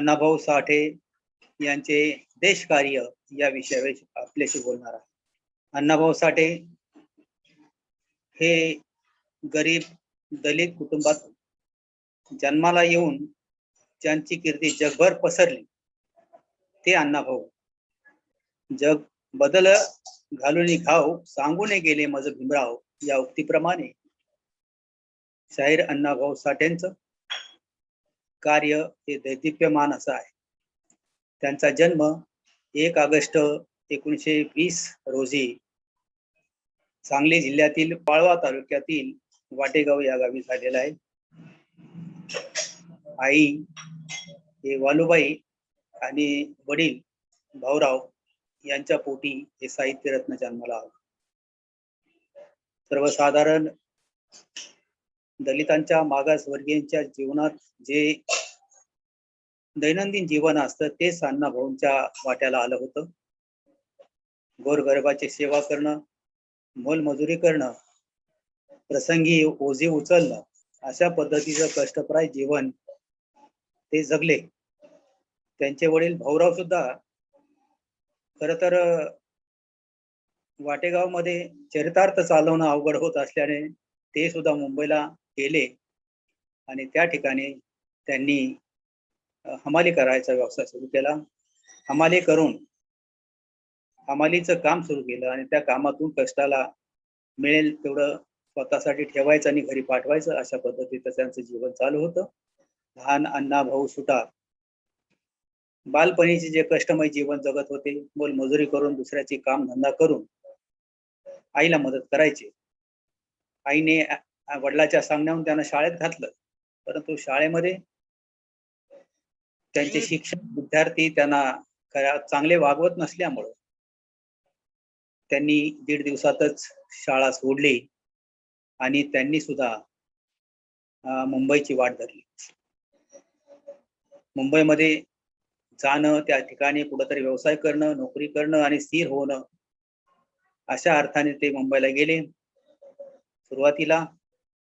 अण्णाभाऊ साठे यांचे देशकार्य या विषयावर आपल्याशी बोलणार आहे. अण्णाभाऊ साठे हे गरीब दलित कुटुंबात जन्माला येऊन ज्यांची कीर्ती जगभर पसरली ते अण्णाभाऊ. जग बदल घालून घाव सांगून गेले मज भीमराव या उक्तीप्रमाणे. शाहीर अण्णाभाऊ साठेंचं कार्य हे दैदिप्यमान असं आहे. त्यांचा जन्म एक ऑगस्ट एकोणीसशे वीस रोजी सांगली जिल्ह्यातील पाळवा तालुक्यातील वाटेगाव या गावी झालेला आहे. आई हे वालुबाई आणि वडील भाऊराव यांच्या पोटी हे साहित्य रत्न जन्माला आलं. सर्वसाधारण दलितांच्या मागासवर्गीयांच्या जीवनात जे दैनंदिन जीवन असतं ते सांना भाऊंच्या वाट्याला आलं होतं. गोरगरबाची सेवा करणं मोलमजुरी करणं प्रसंगी ओझे उचलणं अशा पद्धतीचं कष्टप्राय जीवन ते जगले. त्यांचे वडील भाऊराव सुद्धा खर तर वाटेगावमध्ये चरितार्थ चालवणं अवघड होत असल्याने ते सुद्धा मुंबईला गेले आणि त्या ठिकाणी त्यांनी हमाली करायचा व्यवसाय सुरू केला. हमाली करून हमालीचं काम सुरू केलं आणि त्या कामातून कष्टाला मिळेल तेवढं स्वतःसाठी ठेवायचं आणि घरी पाठवायचं अशा पद्धतीचं त्यांचं जीवन चालू होतं. लहान अण्णा भाऊ सुटा. बालपणीचे जे कष्टमय जीवन जगत होते मोल मजुरी करून दुसऱ्याची काम धंदा करून आईला मदत करायचे. आईने वडिलाच्या सांगण्याहून त्यांना शाळेत घातलं. परंतु शाळेमध्ये त्यांचे शिक्षक विद्यार्थी त्यांना चांगले वागवत नसल्यामुळं त्यांनी दीड दिवसातच शाळा सोडली आणि त्यांनी सुद्धा मुंबईची वाट धरली. मुंबईमध्ये जाणं त्या ठिकाणी कुठंतरी व्यवसाय करणं नोकरी करणं आणि स्थिर होणं अशा अर्थाने ते मुंबईला गेले. सुरुवातीला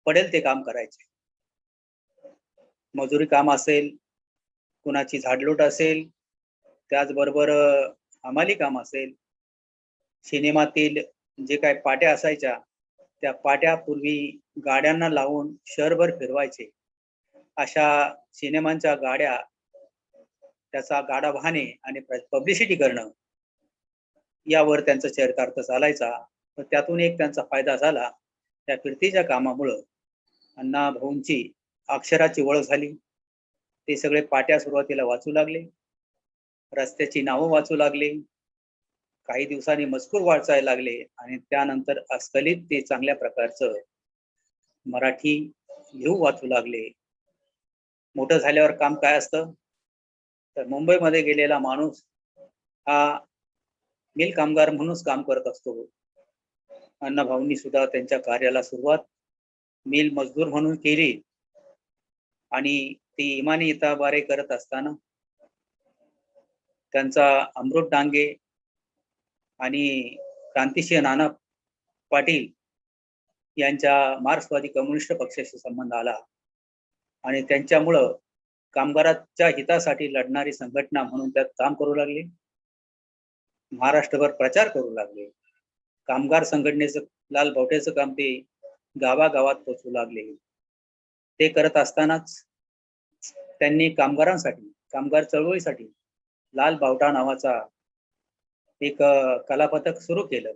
पडेल ते काम करायचे. मजुरी काम असेल कुणाची झाडलोट असेल त्याचबरोबर हमाली काम असेल. सिनेमातील जे काय पाट्या असायच्या त्या पाट्या पूर्वी गाड्यांना लावून शहरभर फिरवायचे. अशा सिनेमांच्या गाड्या त्याचा गाडा वाहने आणि पब्लिसिटी करणं यावर त्यांचा चरितार्थ चालायचा. त्यातून एक त्यांचा फायदा झाला त्या फिरतीच्या कामामुळं. अण्णा भाऊंची अक्षराची ओळख झाली. ते सगळे पाट्या सुरुवातीला वाचू लागले. रस्त्याची नावं वाचू लागले. काही दिवसांनी मजकूर वाचायला लागले आणि त्यानंतर अस्खलित ते चांगल्या प्रकारचं मराठी लिहू वाचू लागले. मोठं झाल्यावर काम काय असतं? तर मुंबईमध्ये गेलेला माणूस हा मिल कामगार म्हणूनच काम करत असतो. अण्णाभाऊंनी सुद्धा त्यांच्या कार्याला सुरुवात मिल मजदूर म्हणून केली. आणि ती इमानी इताबारे करत असताना त्यांचा अमृत डांगे आणि क्रांतिसिंह नाना पाटील यांच्या मार्क्सवादी कम्युनिस्ट पक्षाशी संबंध आला. आणि त्यांच्यामुळं कामगाराच्या हितासाठी लढणारी संघटना म्हणून त्यात काम करू लागले. महाराष्ट्रभर प्रचार करू लागले. कामगार संघटनेचं लाल बावट्याचं काम ते गावागावात पोचू लागले. ते करत असतानाच त्यांनी कामगारांसाठी कामगार चळवळीसाठी लाल बावटा नावाचा एक कलापथक सुरू केलं.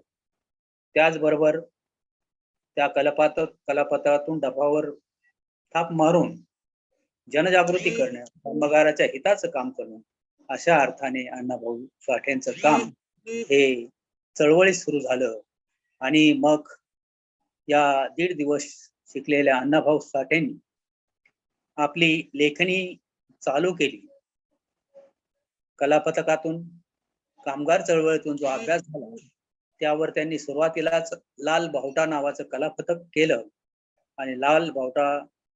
त्याचबरोबर त्या कलापात कलापथकातून डबावर थाप मारून जनजागृती करणं कामगाराच्या हिताचं काम करणं अशा अर्थाने अण्णाभाऊ साठेंचं काम हे चळवळीत सुरू झालं. आणि मग या दीड दिवस शिकलेल्या अण्णाभाऊ साठेंनी आपली लेखनी चालू केली. कलापथकातून कामगार चळवळीतून जो अभ्यास झाला त्यावर त्यांनी सुरुवातीलाच लाल बावटा नावाचं कलापथक केलं आणि लाल बावटा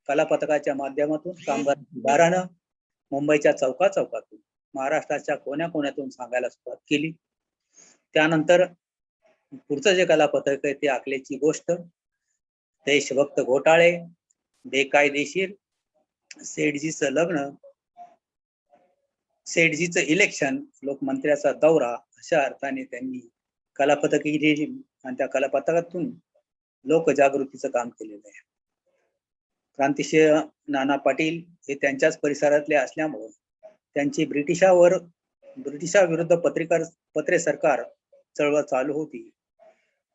कलापथकाच्या माध्यमातून कामगार दारानं मुंबईच्या चौका चौकातून महाराष्ट्राच्या कोण्या कोण्यातून सांगायला सुरुवात केली. त्यानंतर पुढचं जे कलापथक आहे ते आखल्याची गोष्ट. देशभक्त घोटाळे बेकायदेशीर सेठजीचं लग्न सेठजीचं इलेक्शन लोकमंत्र्याचा दौरा अशा अर्थाने त्यांनी कलापथक दिली आणि त्या कलापथकातून लोकजागृतीचं काम केलेलं आहे. क्रांतिशीय नाना पाटील हे त्यांच्याच परिसरातले असल्यामुळे त्यांची ब्रिटिशावर ब्रिटिशाविरुद्ध पत्रिका पत्रे सरकार चळवळ चालू होती.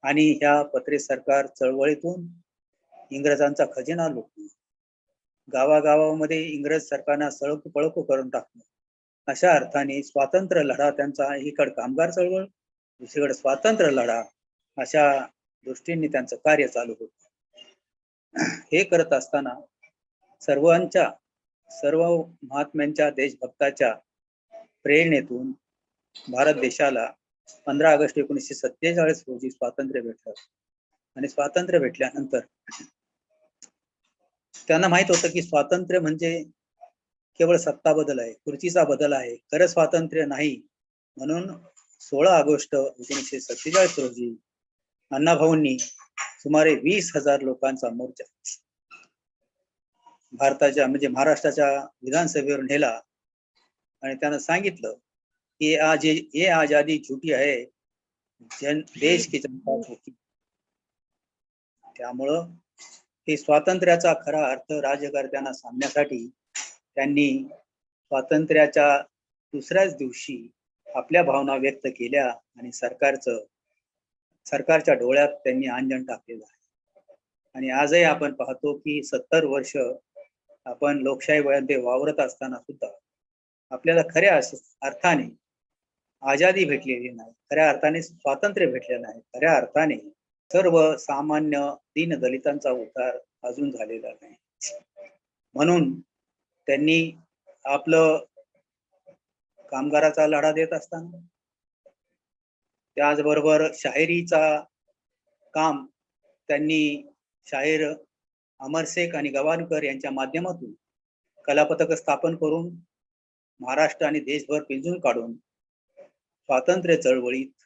आणि ह्या पत्रे सरकार चळवळीतून इंग्रजांचा खजिना लुटणं गावागावामध्ये इंग्रज सरकारना सळकू पळकू करून टाकणं अशा अर्थाने स्वातंत्र्य लढा त्यांचा एकीकडे कामगार चळवळ दुसरीकडे स्वातंत्र्य लढा अशा दृष्टीने त्यांचं कार्य चालू होत. हे करत असताना सर्वांच्या सर्व महात्म्यांच्या देशभक्ताच्या प्रेरणेतून भारत देशाला पंधरा ऑगस्ट एकोणीसशे सत्तेचाळीस रोजी स्वातंत्र्य भेटलं. आणि स्वातंत्र्य भेटल्यानंतर त्यांना माहीत होतं की स्वातंत्र्य म्हणजे केवळ सत्ता बदल आहे खुर्चीचा बदल आहे खरं स्वातंत्र्य नाही. म्हणून सोळा ऑगस्ट एकोणीसशे सत्तेचाळीस रोजी अण्णाभाऊंनी सुमारे वीस हजार लोकांचा मोर्चा भारताच्या म्हणजे महाराष्ट्राच्या विधानसभेवर नेला. आणि त्यांना सांगितलं की आज ये आजादी झुटी आहे जन देश की जनता भूकी त्यामुळं हे स्वातंत्र्याचा खरा अर्थ राज्यकर्त्यांना सांगण्यासाठी त्यांनी स्वातंत्र्याच्या दुसऱ्याच दिवशी आपल्या भावना व्यक्त केल्या आणि सरकारचं सरकारच्या डोळ्यात त्यांनी अंजन टाकलेलं आहे. आणि आजही आपण पाहतो की सत्तर वर्ष आपण लोकशाही वयामध्ये वावरत असताना सुद्धा आपल्याला खऱ्या अर्थाने आजादी भेटलेली नाही खऱ्या अर्थाने स्वातंत्र्य भेटले नाही. खऱ्या अर्थाने सर्व सामान्य दीन दलितांचा उद्धार अजून झालेला नाही. म्हणून त्यांनी आपलं कामगाराचा लढा देत असताना त्याचबरोबर शाहिरीचा काम त्यांनी शाहीर अमर शेख आणि गवानकर यांच्या माध्यमातून कलापथक स्थापन करून महाराष्ट्र आणि देशभर पिंजून काढून स्वातंत्र्य चळवळीत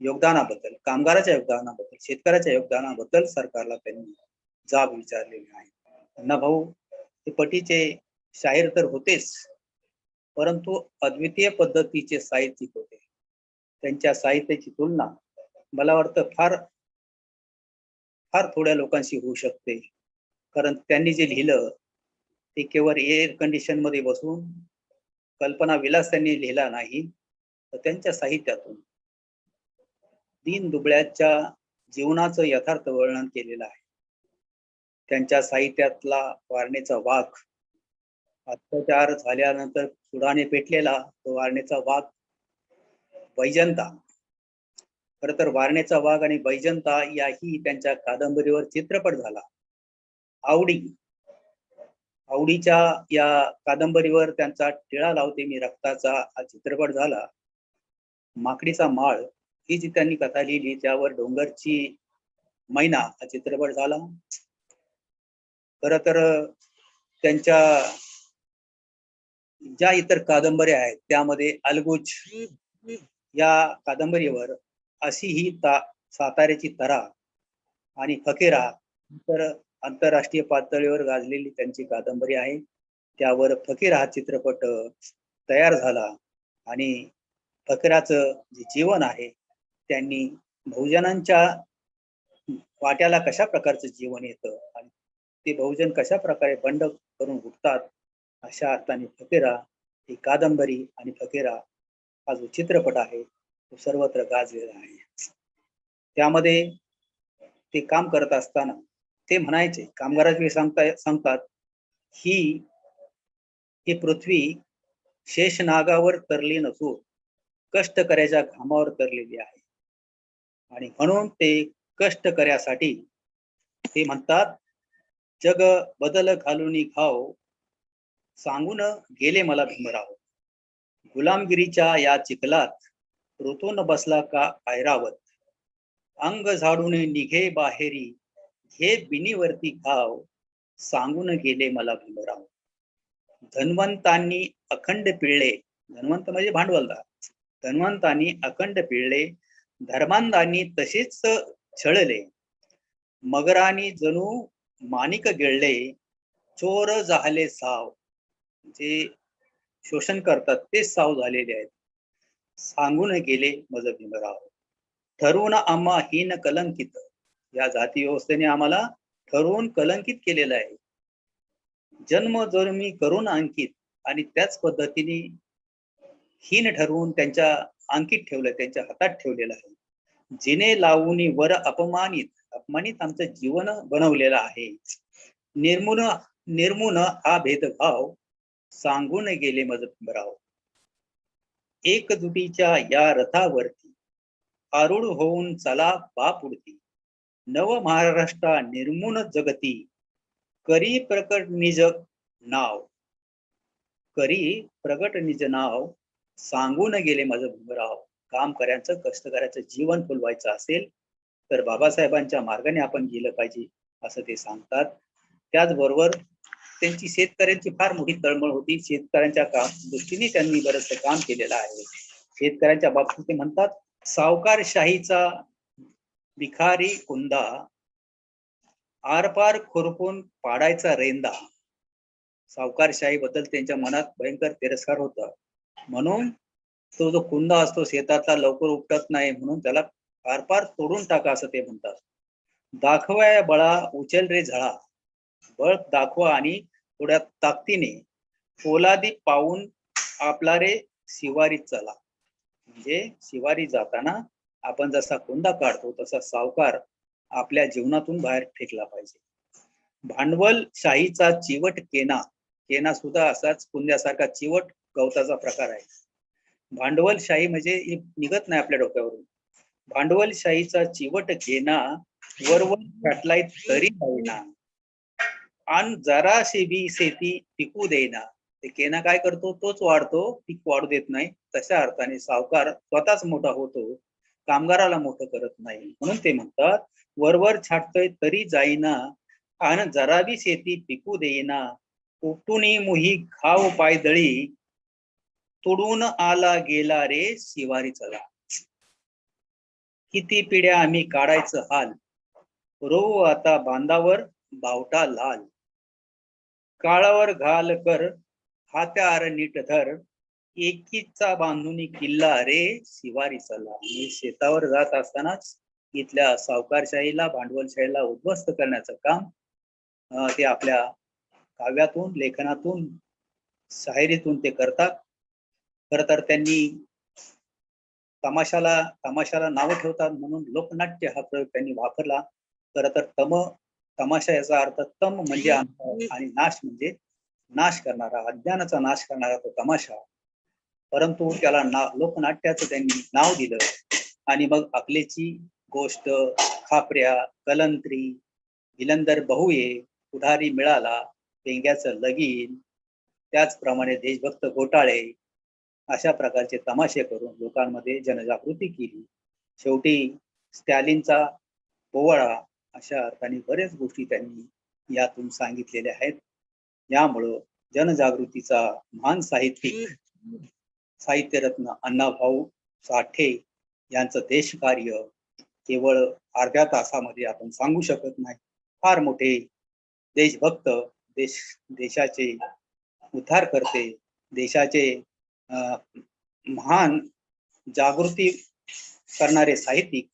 योगदानाबद्दल कामगाराच्या योगदानाबद्दल शेतकऱ्याच्या योगदानाबद्दल सरकारला त्यांनी जाब विचारलेली आहे. अण्णा भाऊ हे पटीचे शाहीर तर होतेच परंतु अद्वितीय पद्धतीचे साहित्यिक होते. त्यांच्या साहित्याची तुलना मला वाटतं फार फार थोड्या लोकांशी होऊ शकते. कारण त्यांनी जे लिहिलं ते केवळ एअर कंडिशनमध्ये बसून कल्पना विलास त्यांनी लिहिला नाही. त्यांच्या साहित्यातून दीन दुबळ्याच्या जीवनाचं यथार्थ वर्णन केलेलं आहे. त्यांच्या साहित्यातला वारणेचा वाघ अत्याचार झाल्यानंतर सुडाने पेटलेला तो वारणेचा वाघ बैजंता खर तर वारणेचा वाघ आणि बैजंता याही त्यांच्या कादंबरीवर चित्रपट झाला. आवडी आवडीच्या या कादंबरीवर त्यांचा टिळा लावते मी रक्ताचा हा चित्रपट झाला. माकडीचा माळ ही जी त्यांनी कथा लिहिली त्यावर डोंगरची मैना हा चित्रपट झाला. खर तर त्यांच्या ज्या इतर कादंबऱ्या आहेत त्यामध्ये अलगुज या कादंबरीवर अशी ही ता साताऱ्याची तरा आणि फकेरा तर आंतरराष्ट्रीय पातळीवर गाजलेली त्यांची कादंबरी आहे. त्यावर फकीरा हा चित्रपट तयार झाला आणि फकराचं जे जीवन आहे त्यांनी बहुजनांच्या वाट्याला कशा प्रकारचं जीवन येतं आणि ते बहुजन कशा प्रकारे बंड करून उठतात अशा अर्थाने फकेरा ही कादंबरी आणि फकेरा हा जो चित्रपट आहे तो सर्वत्र गाजलेला आहे. त्यामध्ये ते काम करत असताना ते म्हणायचे कामगाराचे सांगता सांगतात ही ही पृथ्वी शेष नागावर तरली नसून कष्ट करायच्या घामावर तरलेली आहे. आणि म्हणून ते कष्ट करण्यासाठी ते म्हणतात जग बदल घालून घाव सांगून गेले मला भीमराव. गुलामगिरीच्या या चिखलात ऋतून बसला का ऐरावत अंग झाडून निघे बाहेरी हे बिनीवरती घाव सांगून गेले मला भीमराव. धन्वंतांनी अखंड पिळले. धन्वंत म्हणजे भांडवलदार धन्वंतांनी अखंड पिळले धर्मांधांनी तसेच छळले. मगरानी जणू माणिक गिळले चोर झाले साव. जे शोषण करतात तेच साव झालेले आहेत. सांगून गेले मज भीमराव. ठरवून आम्हा हीन कलंकित. या जाती व्यवस्थेने आम्हाला ठरवून कलंकित केलेलं आहे. जन्म जन्मी करून अंकित. आणि त्याच पद्धतीने हीन ठरवून त्यांच्या अंकित ठेवलं त्यांच्या हातात ठेवलेलं आहे. जिने लावून वर अपमानित अपमानित आमचं जीवन बनवलेलं आहे. निर्मून निर्मून हा भेदभाव सांगून गेले मजबराव. एकजुटीच्या या रथावरती आरूढ होऊन चला बापुडती नव महाराष्ट्रा निर्मून जगती. करी प्रकट निज नाव. करी प्रगट निज नाव सांगून गेले माझं भूमराव काम करायचं कष्टकऱ्याचं जीवन फुलवायचं असेल तर बाबासाहेबांच्या मार्गाने आपण गेलं पाहिजे असं ते सांगतात. त्याचबरोबर त्यांची शेतकऱ्यांची फार मोठी तळमळ होती. शेतकऱ्यांच्या काम दृष्टीने त्यांनी बरंचसं काम केलेलं आहे. शेतकऱ्यांच्या बाबतीत ते म्हणतात सावकारशाहीचा भिखारी कुंदा आरपार खुरपून पाडायचा रेंदा. सावकारशाही बद्दल त्यांच्या मनात भयंकर तिरस्कार होता. म्हणून तो जो कुंदा असतो शेतातला लवकर उपटत नाही म्हणून त्याला आरपार तोडून टाका असं ते म्हणतात. दाखवाय बळा उचल रे झळा. बळ दाखवा आणि थोड्या ताकदीने पोलादी पाहून आपला रे शिवारी चला. म्हणजे शिवारी जाताना आपण जसा कुंदा काढतो तसा सावकार आपल्या जीवनातून बाहेर फेकला पाहिजे. भांडवल शाहीचा चिवट केना. केना सुद्धा असाच कुंद्यासारखा चिवट गवताचा प्रकार आहे. भांडवलशाही म्हणजे निघत नाही आपल्या डोक्यावरून. भांडवलशाहीचा चिवट केना वरवर फाटलाय तरी जाईना आणि जराशी बी शेती पिकू देईना ते केना काय करतो? तोच वाढतो पीक वाढू देत नाही. तशा अर्थाने सावकार स्वतःच मोठा होतो. कामगाराला मोठं करत नाही. म्हणून ते म्हणतात वरवर छाटतोय तरी जाईना. आणि जरा बी शेती पिकू देईना. उपटून मुही खाव पायदळी तुडून आला गेला रे शिवारी चला किती पिढ्या आम्ही काढायचं हाल? रो आता बांधावर बावटा लाल. काळावर घाल कर हात्यार नीट धर. एकीचा बांधून किल्ला रे शिवारी चला मी शेतावर जात असतानाच इथल्या सावकारशाहीला भांडवलशाहीला उद्ध्वस्त करण्याचं काम ते आपल्या काव्यातून लेखनातून शाहिरीतून ते करतात. खर तर त्यांनी तमाशाला तमाशाला नावं ठेवतात म्हणून लोकनाट्य हा प्रयोग त्यांनी वापरला. खर तर तम तमाशा याचा अर्थ तम म्हणजे आणि नाश म्हणजे नाश करणारा अज्ञानाचा नाश करणारा तो तमाशा. परंतु त्याला ना लोकनाट्याचं त्यांनी नाव दिलं आणि मग अकलेची गोष्ट खापऱ्या कलंत्री गिलंदर बहुये पुढारी मिळाला पेंग्याचं लगीन त्याचप्रमाणे देशभक्त घोटाळे अशा प्रकारचे तमाशे करून लोकांमध्ये जनजागृती केली. शेवटी स्टॅलिनचा पोवाळा अशा अर्थाने बऱ्याच गोष्टी त्यांनी यातून सांगितलेल्या आहेत. यामुळं जनजागृतीचा महान साहित्यिक साहित्यरत्न अण्णाभाऊ साठे यांचं देशकार्य केवळ अर्ध्या तासामध्ये आपण सांगू शकत नाही. फार मोठे देशभक्त देश देशाचे उद्धार करते देशाचे महान जागृती करणारे साहित्यिक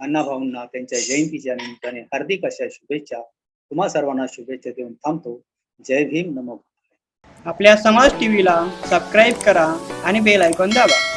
अण्णाभाऊंना त्यांच्या जयंतीच्या निमित्ताने हार्दिक अशा शुभेच्छा. तुम्हा सर्वांना शुभेच्छा देऊन थांबतो. जय भीम नमो आपल्या समाज टीव्हीला सबस्क्राईब करा आणि बेल ऐकून दाबा.